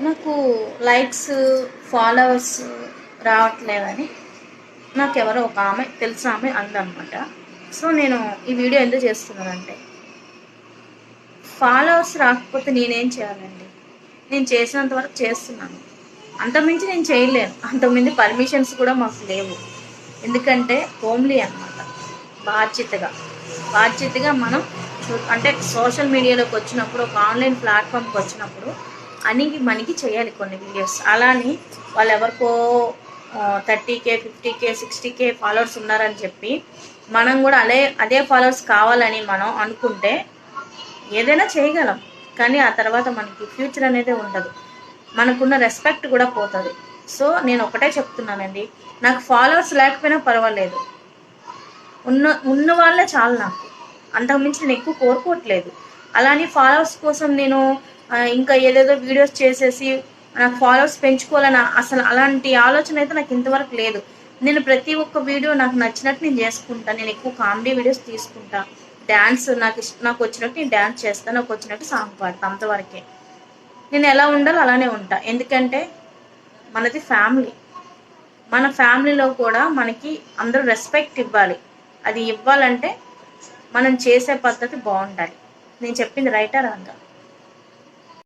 నాకు likes followers రావట్లేదని నాకు ఎవరో ఒక ఆమె తెలిసిన ఆమె అందనమాట. సో నేను ఈ వీడియో ఎందుకు చేస్తున్నానంటే ఫాలోవర్స్ రాకపోతే నేనేం చేయాలండి? నేను చేసినంత వరకు చేస్తున్నాను. అంతకుమించి నేను చేయలేను. అంతకుమించి పర్మిషన్స్ కూడా మాకు లేవు. ఎందుకంటే హోమ్లీ అన్నమాట. బాధ్యతగా. బాధ్యతగా మనం చూ- అంటే సోషల్ మీడియాలోకి వచ్చినప్పుడు ఒక ఆన్లైన్ ప్లాట్ఫామ్కి వచ్చినప్పుడు అని మనకి చేయాలి కొన్ని వీడియోస్ అలానే వాళ్ళు ఎవరికో thirty K fifty K sixty K followers ఉన్నారని చెప్పి మనం కూడా అదే అదే ఫాలోవర్స్ కావాలని మనం అనుకుంటే ఏదైనా చేయగలం. కానీ ఆ తర్వాత మనకి ఫ్యూచర్ అనేది ఉండదు. మనకున్న రెస్పెక్ట్ కూడా పోతుంది. సో నేను ఒకటే చెప్తున్నానండి. నాకు ఫాలోవర్స్ లేకపోయినా పర్వాలేదు. ఉన్న ఉన్న వాళ్ళే చాలు నాకు. అంతకుమించి నేను ఎక్కువ కోరుకోవట్లేదు. అలానే ఫాలోవర్స్ కోసం నేను ఇంకా ఏదేదో వీడియోస్ చేసేసి నాకు ఫాలోవర్స్ పెంచుకోవాలని అసలు అలాంటి ఆలోచన అయితే నాకు ఇంతవరకు లేదు. నేను ప్రతి ఒక్క వీడియో నాకు నచ్చినట్టు నేను చేసుకుంటాను నేను ఎక్కువ కామెడీ వీడియోస్ తీసుకుంటా. డ్యాన్స్ నాకు ఇష్ట నాకు వచ్చినట్టు నేను డ్యాన్స్ చేస్తాను నాకు వచ్చినట్టు సాంగ్ పాడతా అంతవరకే. నేను ఎలా ఉండాలో అలానే ఉంటా. ఎందుకంటే మనది ఫ్యామిలీ మన ఫ్యామిలీలో కూడా మనకి అందరూ రెస్పెక్ట్ ఇవ్వాలి. అది ఇవ్వాలంటే మనం చేసే పద్ధతి బాగుండాలి. నేను చెప్పింది రైటా రాంగా?